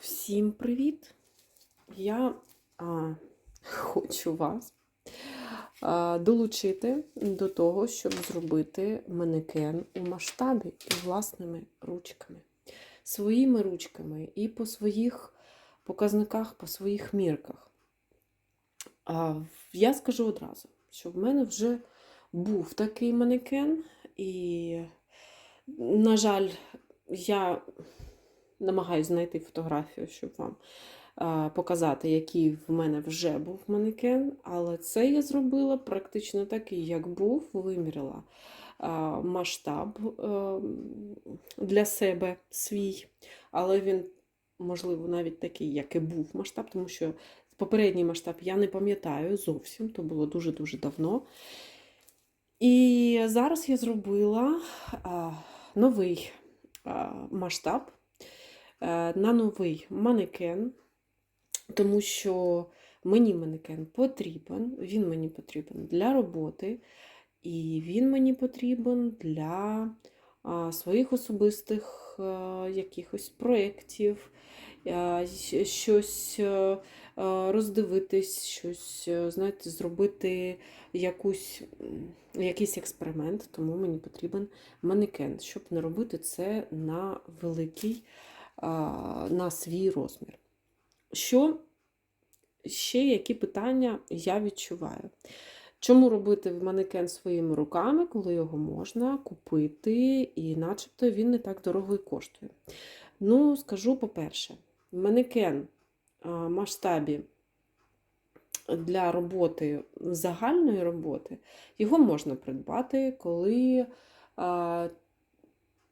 Всім привіт! Я а, хочу вас а, долучити до того, щоб зробити манекен у масштабі і власними ручками. Своїми ручками і по своїх показниках, по своїх мірках. А, я скажу одразу, що в мене вже був такий манекен, і, на жаль, я намагаюся знайти фотографію, щоб вам показати, який в мене вже був манекен. Але це я зробила практично такий, як був, виміряла а, масштаб для себе свій. Але він, можливо, навіть такий, як і був масштаб, тому що попередній масштаб я не пам'ятаю зовсім, то було дуже-дуже давно. І зараз я зробила новий масштаб на новий манекен, тому що мені манекен потрібен, він мені потрібен для роботи, і він мені потрібен для своїх особистих е, якихось проєктів, е, щось е, е, роздивитись, щось, е, знаєте, зробити якусь, якийсь експеримент, тому мені потрібен манекен, щоб не робити це на великий на свій розмір. Що ще які питання я відчуваю? Чому робити манекен своїми руками, коли його можна купити, і начебто він не так дорого і коштує? Ну, скажу по-перше, манекен в масштабі для роботи, загальної роботи, його можна придбати, коли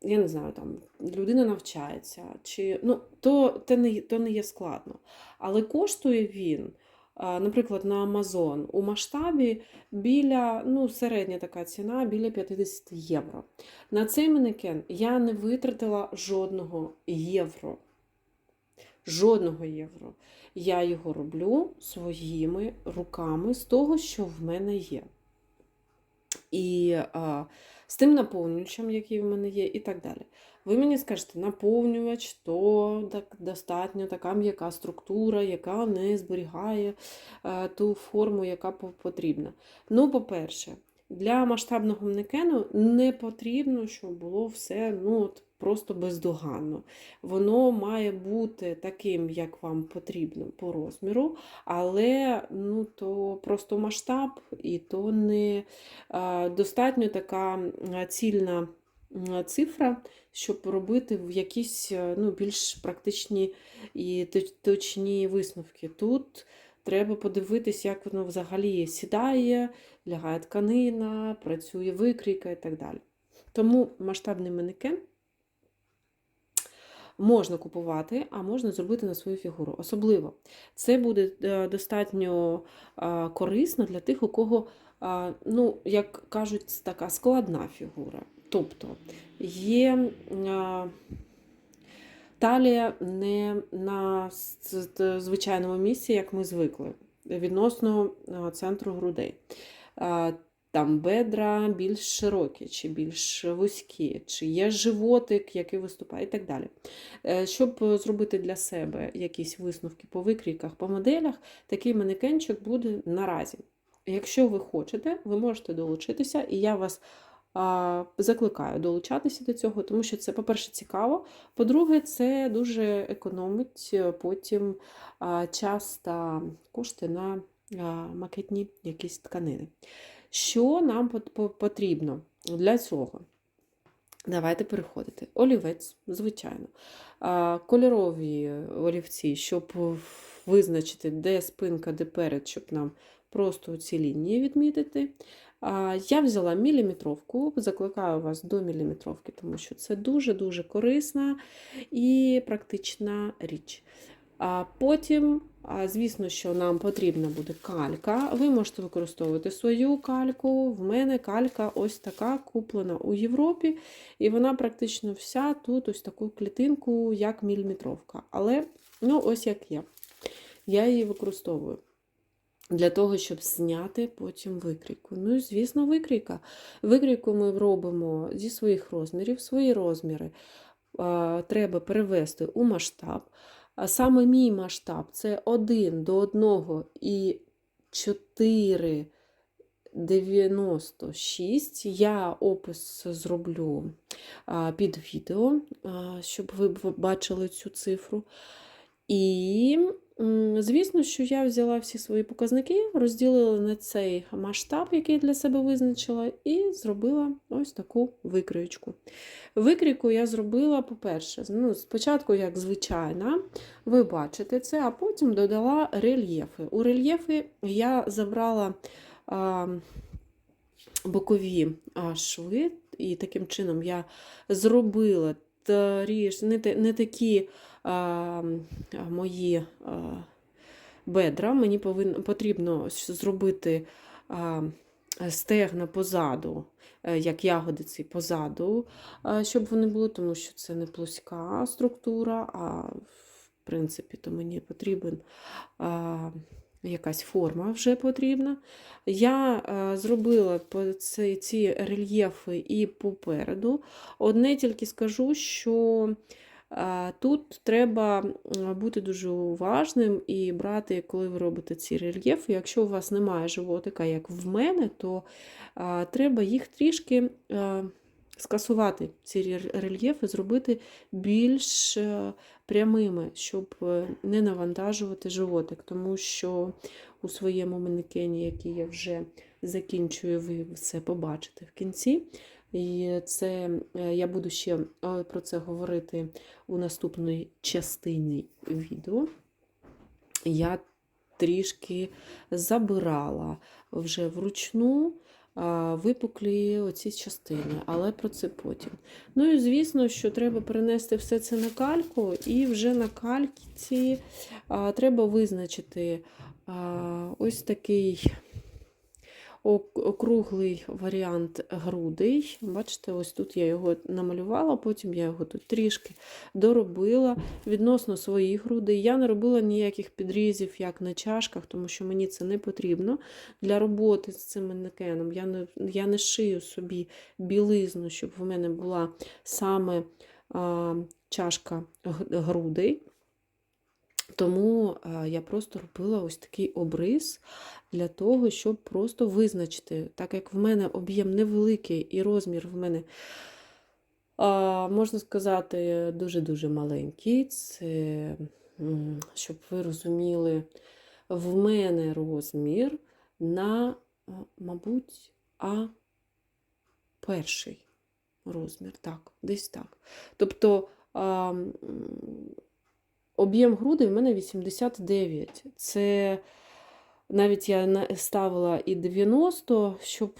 я не знаю, там людина навчається, чи ну, то, то, не, то не є складно. Але коштує він, наприклад, на Amazon у масштабі біля, ну, середня така ціна, біля 50 євро. На цей манекен я не витратила жодного євро. Жодного євро. Я його роблю своїми руками з того, що в мене є. І а, з тим наповнювачем, який в мене є, і так далі. Ви мені скажете, наповнювач то так, достатньо така м'яка структура, яка не зберігає а, ту форму, яка потрібна. Ну, по-перше, для масштабного манекену не потрібно, щоб було все ну, от, просто бездоганно. Воно має бути таким, як вам потрібно по розміру, але ну, то просто масштаб, і то не а, достатньо така цільна цифра, щоб робити в якісь ну, більш практичні і точні висновки. Тут треба подивитись, як воно взагалі сідає, лягає тканина, працює викрійка і так далі. Тому масштабний манекен можна купувати, а можна зробити на свою фігуру. Особливо це буде е, достатньо корисно для тих, у кого, ну, як кажуть, така складна фігура. Тобто є талія не на звичайному місці, як ми звикли, відносно центру грудей. Там бедра більш широкі, чи більш вузькі, чи є животик, який виступає, і так далі. Е, Щоб е, зробити для себе якісь висновки по викрійках, по моделях, такий манекенчик буде наразі. Якщо ви хочете, ви можете долучитися, і я вас закликаю долучатися до цього, тому що це, по-перше, цікаво. По-друге, це дуже економить е, потім час та кошти на макетні якісь тканини. Що нам потрібно для цього? Давайте переходити. Олівець, звичайно. Кольорові олівці, щоб визначити, де спинка, де перед, щоб нам просто ці лінії відмітити. Я взяла міліметровку, закликаю вас до міліметровки, тому що це дуже-дуже корисна і практична річ. Потім, звісно, що нам потрібна буде калька. Ви можете використовувати свою кальку. В мене калька ось така куплена у Європі, і вона практично вся тут ось таку клітинку, як міліметровка. Але ну, ось як є. Я її використовую. Для того, щоб зняти потім викрійку. Ну і, звісно, викрійка. Викрійку ми робимо зі своїх розмірів, свої розміри треба перевести у масштаб. А саме мій масштаб це 1 до 1 і 4 96. Я опис зроблю під відео, щоб ви бачили цю цифру. І, звісно, що я взяла всі свої показники, розділила на цей масштаб, який я для себе визначила, і зробила ось таку викриючку. Викрійку я зробила, по-перше, ну, спочатку, як звичайна, ви бачите це, а потім додала рельєфи. У рельєфи я забрала а, бокові а, шви, і таким чином я зробила тріш, не, не такі мої бедра. Мені повинно, потрібно зробити стегна позаду, е, як ягодиці позаду, щоб вони були, тому що це не плоска структура, а в принципі, то мені потрібен. Якась форма вже потрібна. Я зробила ці, рельєфи і попереду. Одне тільки скажу, що тут треба бути дуже уважним і брати, коли ви робите ці рельєфи. Якщо у вас немає животика, як в мене, то треба їх трішки скасувати, ці рельєфи, зробити більш е, прямими, щоб е, не навантажувати животик, тому що у своєму манекені, який я вже закінчую, ви все побачите в кінці. І це е, я буду ще е, про це говорити у наступній частині відео. Я трішки забирала вже вручну випуклі оці частини, але про це потім. Ну і звісно, що треба перенести все це на кальку, і вже на кальці треба визначити ось такий округлий варіант грудей. Бачите, ось тут я його намалювала, потім я його тут трішки доробила відносно своїх грудей. Я не робила ніяких підрізів, як на чашках, тому що мені це не потрібно. Для роботи з цим манекеном я не, я не шию собі білизну, щоб в мене була саме а, чашка грудей. Тому я просто робила ось такий обрис для того, щоб просто визначити, так як в мене об'єм невеликий і розмір в мене, можна сказати, дуже-дуже маленький. Це, щоб ви розуміли, в мене розмір на, мабуть, А перший розмір. Так, десь так. Тобто об'єм грудей в мене 89. Це навіть я ставила і 90, щоб,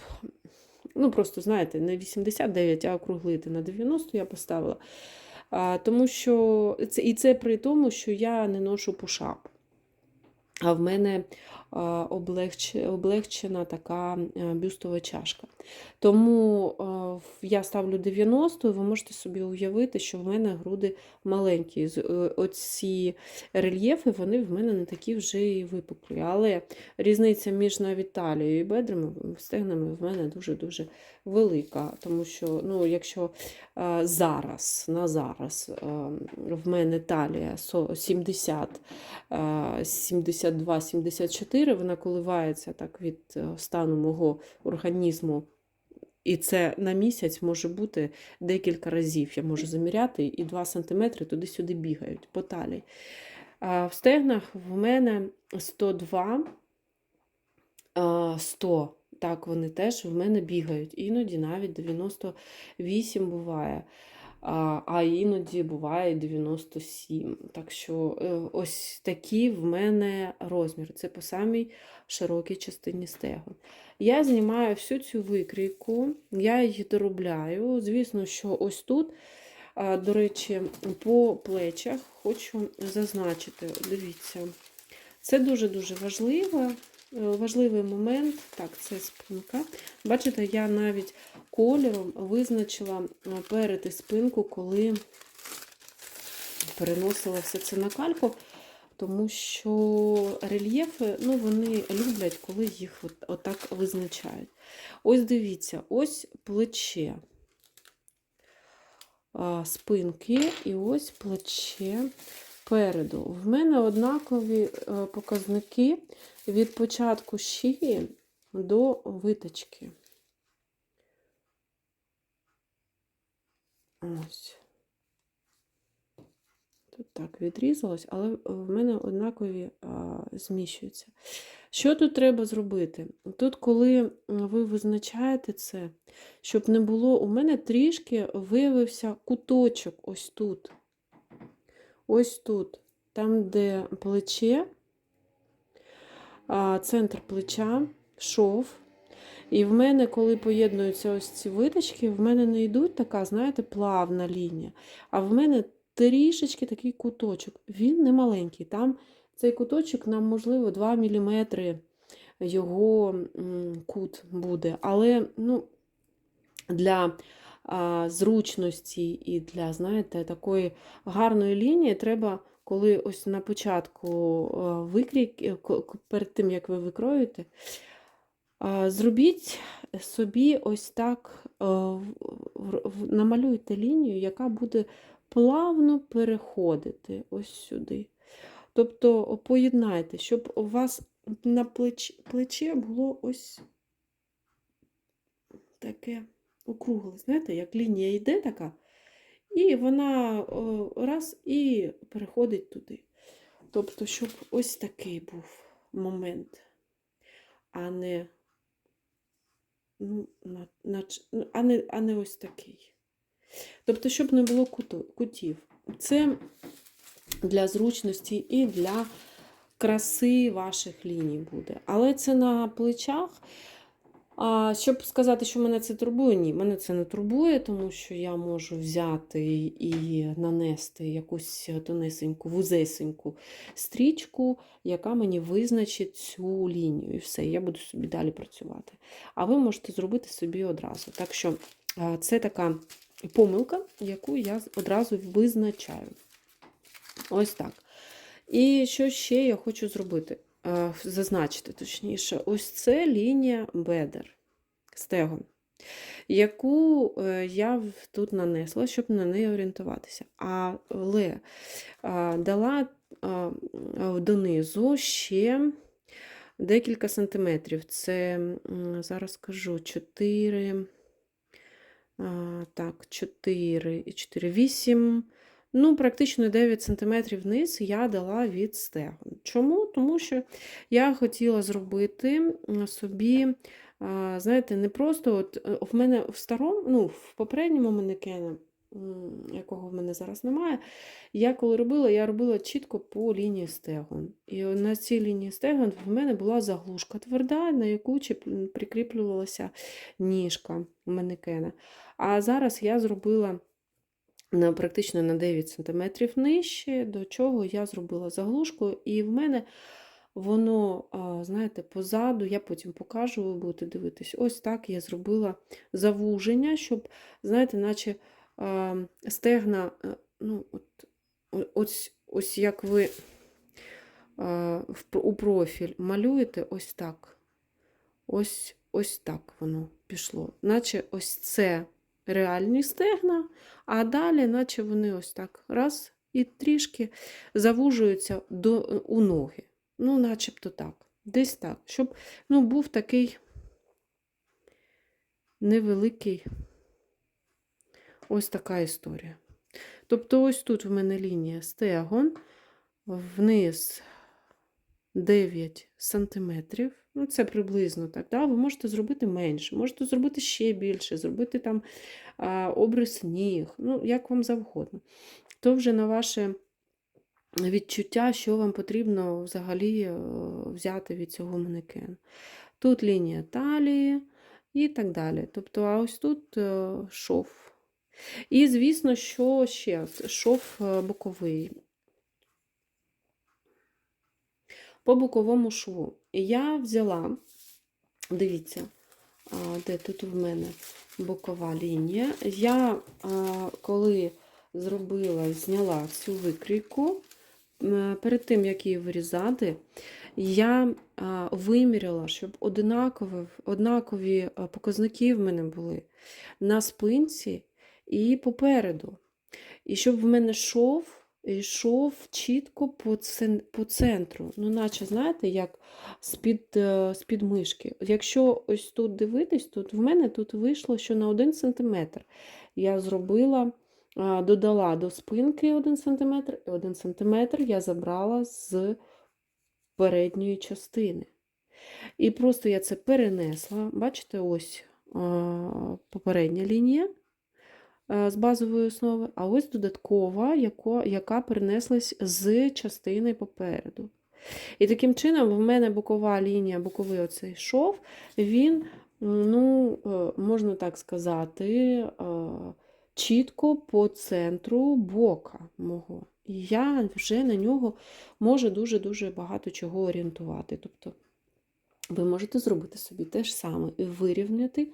ну просто, знаєте, не 89, а округлити на 90 я поставила. А, тому що це, і це при тому, що я не ношу пушап. А в мене Е, облегчена така е, бюстова чашка. Тому е, я ставлю 90, і ви можете собі уявити, що в мене груди маленькі. Оці рельєфи вони в мене не такі вже і випуклі. Але різниця між навіть талією і бедрами, стегнами в мене дуже-дуже велика. Тому що, ну, якщо зараз, на зараз в мене талія 70, 72, 74. 4, вона коливається так від е, стану мого організму. І це на місяць може бути декілька разів. Я можу заміряти, і 2 см туди-сюди бігають по талії. В стегнах в мене 102, 100. Так, вони теж в мене бігають. Іноді навіть 98 буває а, іноді буває 97. Так що е, ось такі в мене розміри. Це по самій широкій частині стегон. Я знімаю всю цю викрійку, я її доробляю. Звісно, що ось тут, до речі, по плечах хочу зазначити, дивіться, це дуже-дуже важливо. Е, Важливий момент, так, це спинка. Бачите, я навіть кольором визначила е, перед і спинку, коли переносила все це на кальку, тому що рельєфи, ну, вони люблять, коли їх от, отак визначають. Ось дивіться, ось плече спинки, і ось плече спереду. В мене однакові е, показники від початку шиї до виточки. Ось. Тут так відрізалось, але в мене однакові а, зміщуються. Що тут треба зробити? Тут, коли ви визначаєте це, щоб не було, у мене трішки виявився куточок ось тут. Ось тут, там, де плече, центр плеча, шов. І в мене, коли поєднуються ось ці виточки, в мене не йдуть така, знаєте, плавна лінія. А в мене трішечки такий куточок. Він не маленький. Там цей куточок, нам, можливо, 2 мм його кут буде. Але ну, для зручності і для, знаєте, такої гарної лінії треба, коли ось на початку а, викрійки, е, перед тим, як ви викроїте, а, Зробіть собі ось так, намалюйте лінію, яка буде плавно переходити ось сюди. Тобто поєднайте, щоб у вас на плеч, плече було ось таке округле. Знаєте, як лінія йде така, і вона раз і переходить туди. Тобто, щоб ось такий був момент, а не ну, а, не, а не ось такий. Тобто, щоб не було кутів. Це для зручності і для краси ваших ліній буде. Але це на плечах. А щоб сказати, що мене це турбує, ні, мене це не турбує, тому що я можу взяти і нанести якусь тонесеньку, вузесеньку стрічку, яка мені визначить цю лінію. І все, я буду собі далі працювати. А ви можете зробити собі одразу. Так що це така помилка, яку я одразу визначаю. Ось так. І що ще я хочу зробити? Е, Зазначити точніше, ось це лінія бедер, стегон, яку е, я тут нанесла, щоб на неї орієнтуватися. Але дала донизу ще декілька сантиметрів. Це, зараз скажу, 4, а, так, 4 і 4, 8, ну, практично 9 см вниз я дала від стегон. Чому? Тому що я хотіла зробити собі, знаєте, не просто от е, в мене в старому, ну, в попередньому манекені, якого в мене зараз немає, я коли робила, я робила чітко по лінії стегон. І на цій лінії стегон в мене була заглушка тверда, на яку прикріплювалася ніжка манекена. А зараз я зробила на, практично на 9 см нижче, до чого я зробила заглушку, і в мене воно, знаєте, позаду, я потім покажу, ви будете дивитись. Ось так я зробила завуження, щоб, знаєте, наче стегна, е, ну, от, ось, ось як ви у профіль малюєте, ось так. Ось, ось так воно пішло. Наче ось це реальні стегна, а далі, наче вони ось так раз і трішки завужуються до, у ноги. Ну, начебто так. Десь так. Щоб ну, був такий невеликий ось така історія. Тобто, ось тут в мене лінія стегон, вниз 9 сантиметрів. Ну, це приблизно так. Да? Ви можете зробити менше, можете зробити ще більше, зробити там а, обрис ніг, ну, як вам завгодно. То вже на ваше відчуття, що вам потрібно взагалі е, взяти від цього манекену. Тут лінія талії і так далі. Тобто, а ось тут е, шов. І, звісно, що ще шов е, боковий. По боковому шву. Я взяла, дивіться, де тут в мене бокова лінія. Я, коли зробила, зняла цю викрійку, перед тим, як її вирізати, я виміряла, щоб однакові, однакові показники в мене були на спинці і попереду. І щоб в мене шов йшов чітко по, по центру. Ну, наче, знаєте, як з-під, е, з-під мишки. Якщо ось тут дивитись, тут в мене тут вийшло, що на 1 см я зробила, додала до спинки 1 см, і 1 см я забрала з передньої частини. І просто я це перенесла. Бачите, ось попередня лінія з базової основи, а ось додаткова, яко, яка перенеслась з частини попереду. І таким чином, в мене бокова лінія, боковий оцей шов, він, ну, е, можна так сказати, е, чітко по центру бока мого. І я вже на нього можу дуже-дуже багато чого орієнтувати. Тобто ви можете зробити собі те ж саме і вирівняти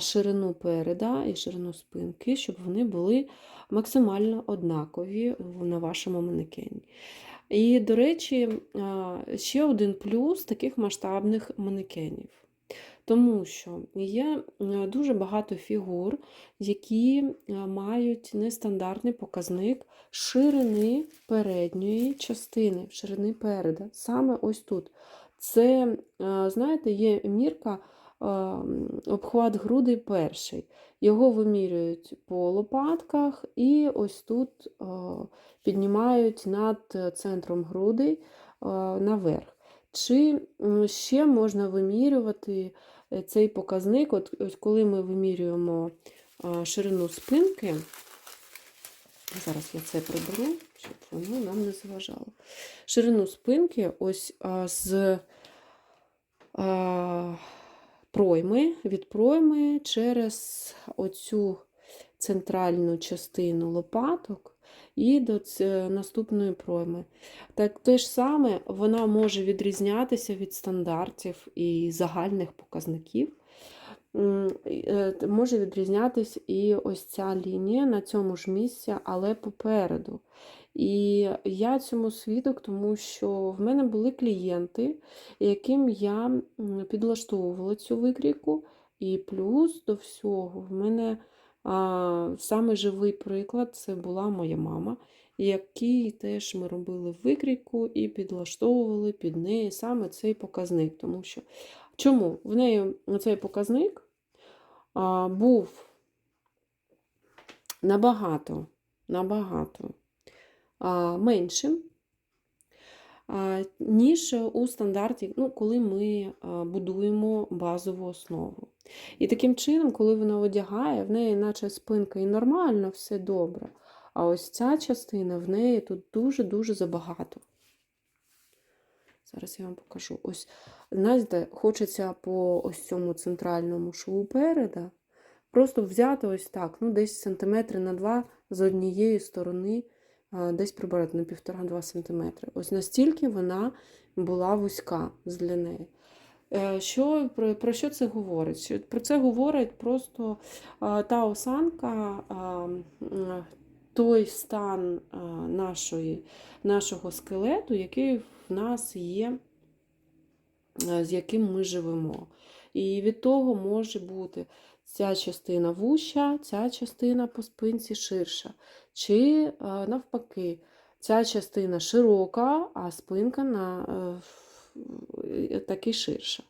ширину переда і ширину спинки, щоб вони були максимально однакові на вашому манекені. І, до речі, ще один плюс таких масштабних манекенів. Тому що є дуже багато фігур, які мають нестандартний показник ширини передньої частини, ширини переда. Саме ось тут. Це, знаєте, є мірка обхват грудей перший. Його вимірюють по лопатках і ось тут е, піднімають над центром грудей е, наверх. Чи ще можна вимірювати е, цей показник, от, коли ми вимірюємо ширину спинки, зараз я це приберу, щоб воно нам не заважало. Ширину спинки ось з пройми, від пройми через оцю центральну частину лопаток і до наступної пройми. Так те ж саме вона може відрізнятися від стандартів і загальних показників. Е, Може відрізнятися і ось ця лінія на цьому ж місці, але попереду. І я цьому свідок, тому що в мене були клієнти, яким я підлаштовувала цю викрійку. І плюс до всього, в мене а, саме живий приклад це була моя мама, якій теж ми робили викрійку і підлаштовували під неї саме цей показник. Тому що чому? В неї цей показник а, був набагато, набагато меншим, ніж у стандарті, ну, коли ми будуємо базову основу. І таким чином, коли вона одягає, в неї наче спинка і нормально, все добре. А ось ця частина в неї тут дуже-дуже забагато. Зараз я вам покажу. Ось, знаєте, хочеться по ось цьому центральному шву переда просто взяти ось так, ну, десь сантиметри на два з однієї сторони, десь прибрати на півтора-два сантиметри. Ось настільки вона була вузька для неї. Е, Що, про, про що це говорить? Про це говорить просто а, та осанка, той стан нашої, нашого скелету, який в нас є, е, з яким ми живемо. І від того може бути ця частина вуща, ця частина по спинці ширша. Чи е, навпаки, ця частина широка, а спинка на, е, таки ширша.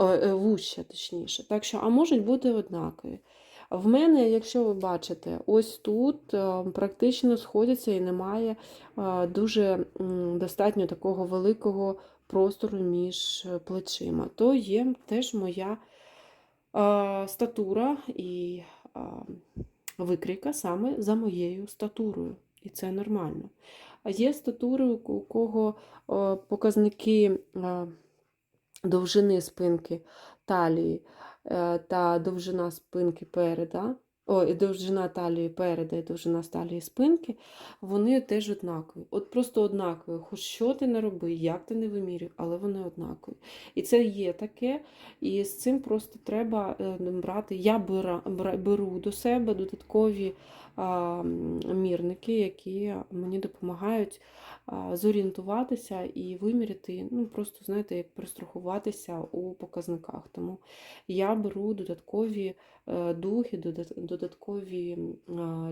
Е, Вуща, точніше. Так що, а можуть бути однакові. В мене, якщо ви бачите, ось тут е, практично сходяться і немає е, дуже достатньо такого великого простору між е, плечима. То є теж моя е, статура і викрійка саме за моєю статурою. І це нормально. А є статури, у кого показники довжини спинки талії е, та довжина спинки переда, ой, довжина талії переда і довжина талії спинки, вони теж однакові. От просто однакові. Хоч що ти не роби, як ти не вимірюй, але вони однакові. І це є таке, і з цим просто треба е, брати. Я беру до себе додаткові мірники, які мені допомагають зорієнтуватися і виміряти, ну просто знаєте, як пристрахуватися у показниках. Тому я беру додаткові е, дуги, додаткові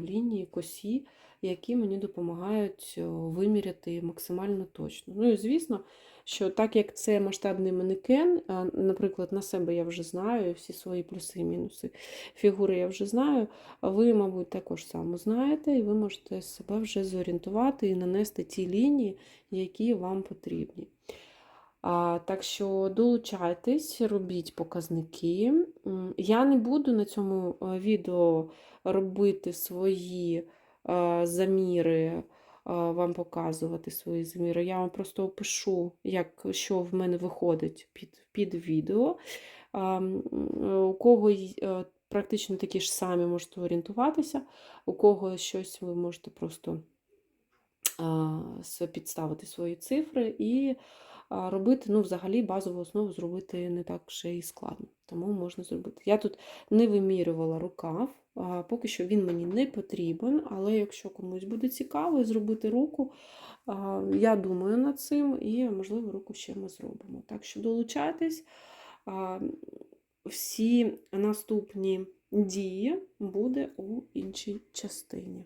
лінії, косі, які мені допомагають виміряти максимально точно. Ну і звісно, що так як це масштабний манекен, наприклад, на себе я вже знаю всі свої плюси і мінуси фігури я вже знаю, ви, мабуть, також само знаєте, і ви можете себе вже зорієнтувати і нанести ті лінії, які вам потрібні. А, так що долучайтесь, робіть показники. Я не буду на цьому е, відео робити свої е, заміри, вам показувати свої заміри. Я вам просто опишу, як, що в мене виходить під, під відео. У кого е, практично такі ж самі можете орієнтуватися, у кого щось ви можете просто підставити свої цифри і робити, ну, взагалі, базову основу зробити не так вже і складно. Тому можна зробити. Я тут не вимірювала рукав, поки що він мені не потрібен, але якщо комусь буде цікаво зробити руку, я думаю над цим і, можливо, руку ще ми зробимо. Так що долучайтесь. Всі наступні дії буде у іншій частині.